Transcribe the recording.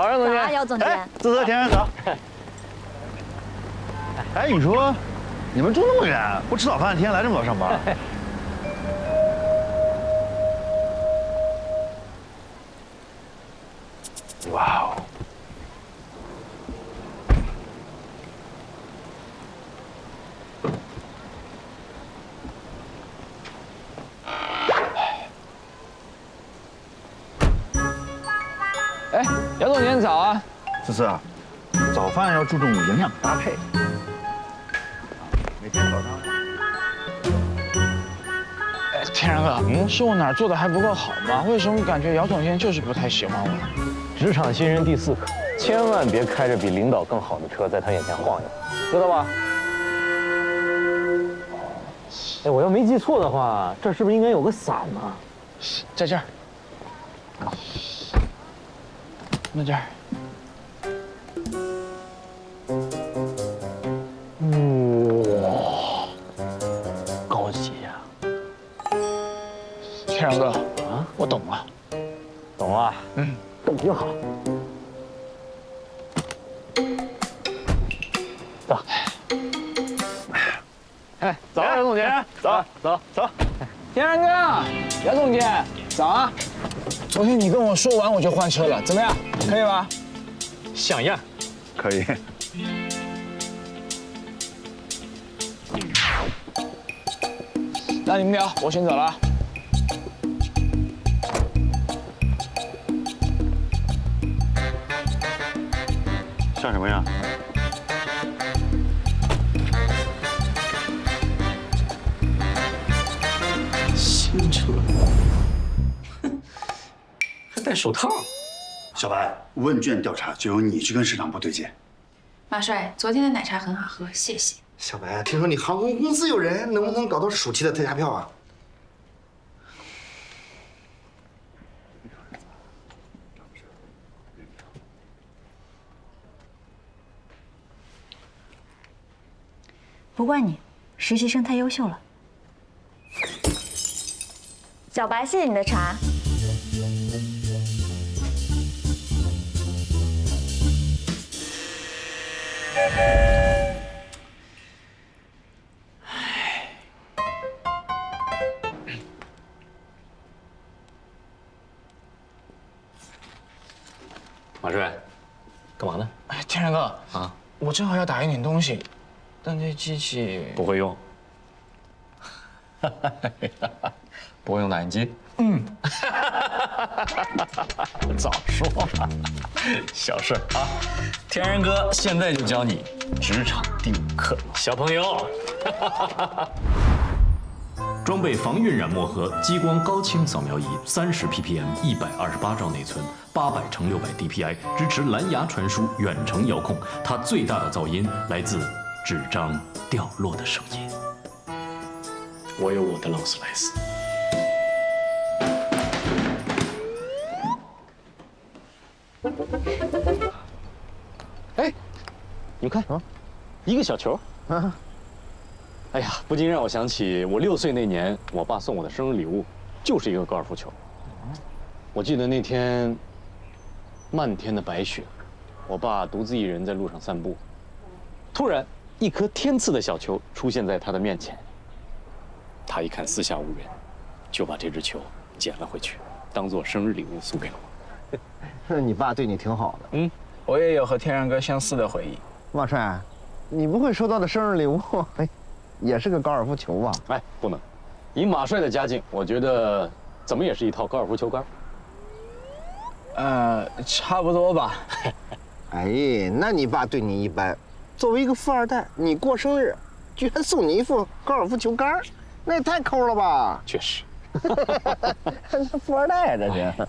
早上，总早啊，姚总监哎，。自责田园早。哎，你说，你们住那么远，不吃早饭，天天来这么早上班？哇哦！姚总监早啊！思思啊，早饭要注重营养搭配。每天早上。哎，天然哥，嗯，是我哪儿做的还不够好吗？为什么感觉姚总监就是不太喜欢我？职场新人第四课，千万别开着比领导更好的车在他眼前晃悠，知道吧？哎，我要没记错的话，这是不是应该有个伞呢？在这儿，那这儿，哇，高级呀、天然哥啊，我懂了。懂了？嗯，懂就好。走，哎，早啊，姚总监，走走走。天然哥，杨总监，早啊！昨天你跟我说完我就换车了，怎么样？可以吧？像样。可以。那你们聊，我先走了啊。像什么样？戴手套。小白，问卷调查就由你去跟市场部对接。马帅，昨天的奶茶很好喝，谢谢。小白，听说你航空公司有人，能不能搞到暑期的特价票啊？不怪你，实习生太优秀了。小白，谢谢你的茶。马帅，干嘛呢？哎，天然哥啊，我正好要打印点东西，但这机器不会用。不会用打印机？嗯，早说嘛，小事啊！天然哥现在就教你职场第五课，小朋友。装备防晕染墨盒，激光高清扫描仪，三十 ppm，一百二十八兆内存，八百乘六百 DPI，支持蓝牙传输、远程遥控。它最大的噪音来自纸张掉落的声音。我有我的劳斯莱斯。哎，你们看啊，一个小球。啊，哎呀，不禁让我想起我六岁那年，我爸送我的生日礼物，就是一个高尔夫球。我记得那天，漫天的白雪，我爸独自一人在路上散步，突然一颗天赐的小球出现在他的面前。他一看四下无人，就把这只球捡了回去，当做生日礼物送给了我。那你爸对你挺好的。嗯我也有和天然哥相似的回忆。马帅，你不会收到的生日礼物，哎，也是个高尔夫球吧？哎，不能，以马帅的家境，我觉得怎么也是一套高尔夫球杆。呃，差不多吧。哎，那你爸对你一般。作为一个富二代，你过生日居然送你一副高尔夫球杆，那也太抠了吧？确实，富二代啊这是。